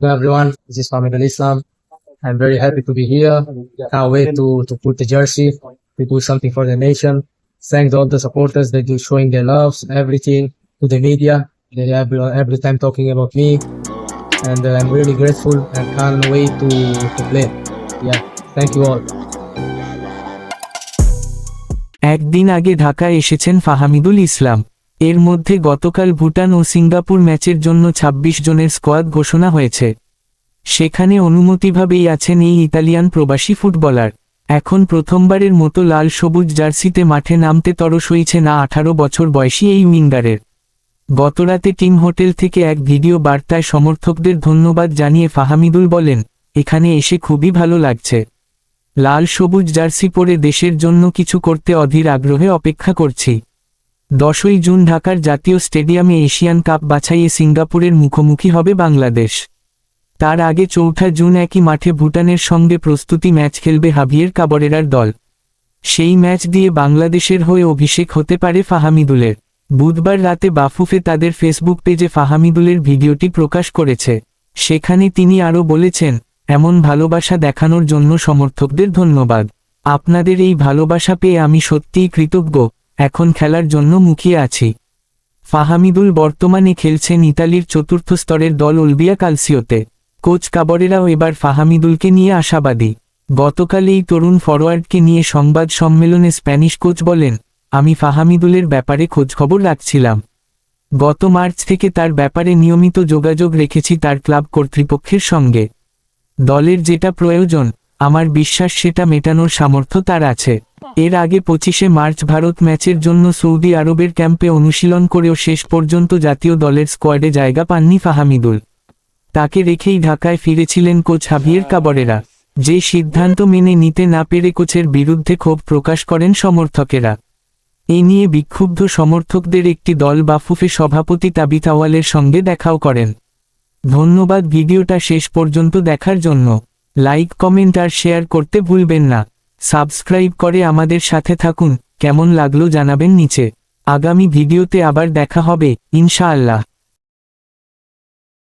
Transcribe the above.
Hello everyone, this is Mohammed Al Islam. I'm very happy to be here. Can't wait to, to put the jersey, to do something for the nation. Thank all the supporters that do showing their loves, everything to the media. They every, every time talking about me. And uh, I'm really grateful and can't wait to, to play. Yeah, thank you all. একদিন আগে ঢাকায় এসেছেন ফাহামিদুল ইসলাম এর মধ্যে গতকাল ভুটান ও Singapore ম্যাচের জন্য ২৬ জনের স্কোয়াড ঘোষণা হয়েছে। সেখানে অনুমতিভাবেই আছেন এই ইতালিয়ান প্রবাসী ফুটবলার। এখন প্রথমবারের মতো লাল সবুজ জার্সিতে মাঠে নামতে তরস হইছে না আঠারো বছর বয়সী এই উইঙ্গারের। গতরাতে টিম হোটেল থেকে এক ভিডিও বার্তায় সমর্থকদের ধন্যবাদ জানিয়ে ফাহামিদুল বলেন, এখানে এসে খুবই ভালো লাগছে। লাল সবুজ জার্সি পরে দেশের জন্য কিছু করতে অধীর আগ্রহে অপেক্ষা করছি। দশই জুন ঢাকার জাতীয় স্টেডিয়ামে এশিয়ান কাপ বাছাইয়ে সিঙ্গাপুরের মুখোমুখি হবে বাংলাদেশ। তার আগে চৌঠা জুন একই মাঠে ভুটানের সঙ্গে প্রস্তুতি ম্যাচ খেলবে হাভিয়ের কাবরেরার দল। সেই ম্যাচ দিয়ে বাংলাদেশের হয়ে অভিষেক হতে পারে ফাহামিদুলের। বুধবার রাতে বাফুফে তাদের ফেসবুক পেজে ফাহামিদুলের ভিডিওটি প্রকাশ করেছে। সেখানে তিনি আরও বলেছেন, এমন ভালোবাসা দেখানোর জন্য সমর্থকদের ধন্যবাদ। আপনাদের এই ভালোবাসা পেয়ে আমি সত্যিই কৃতজ্ঞ। এখন খেলার জন্য মুখিয়ে আছি। ফাহামিদুল বর্তমানে খেলছেন ইতালির চতুর্থ স্তরের দল ওলবিয়া কালসিওতে। কোচ কাবরেরাও এবার ফাহামিদুলকে নিয়ে আশাবাদী। গতকাল এই তরুণ ফরোয়ার্ডকে নিয়ে সংবাদ সম্মেলনে স্প্যানিশ কোচ বলেন, আমি ফাহামিদুলের ব্যাপারে খোঁজখবর রাখছিলাম। গত মার্চ থেকে তার ব্যাপারে নিয়মিত যোগাযোগ রেখেছি তার ক্লাব কর্তৃপক্ষের সঙ্গে। দলের যেটা প্রয়োজন আমার বিশ্বাস সেটা মেটানোর সামর্থ্য তার আছে। এর আগে পঁচিশে মার্চ ভারত ম্যাচের জন্য সৌদি আরবের ক্যাম্পে অনুশীলন করেও শেষ পর্যন্ত জাতীয় দলের স্কোয়াডে জায়গা পাননি ফাহামিদুল। তাকে রেখেই ঢাকায় ফিরেছিলেন কোচ হাভিয়ের কাবরেরা, যে সিদ্ধান্ত মেনে নিতে না পেরে কোচের বিরুদ্ধে ক্ষোভ প্রকাশ করেন সমর্থকেরা। এ নিয়ে বিক্ষুব্ধ সমর্থকদের একটি দল বাফুফে সভাপতি তাবিত আওয়ালের সঙ্গে দেখাও করেন। ধন্যবাদ, ভিডিওটা শেষ পর্যন্ত দেখার জন্য। লাইক, কমেন্ট আর শেয়ার করতে ভুলবেন না। সাবস্ক্রাইব করে আমাদের সাথে থাকুন। কেমন লাগল জানাবেন নিচে। আগামী ভিডিওতে আবার দেখা হবে, ইনশাআল্লাহ।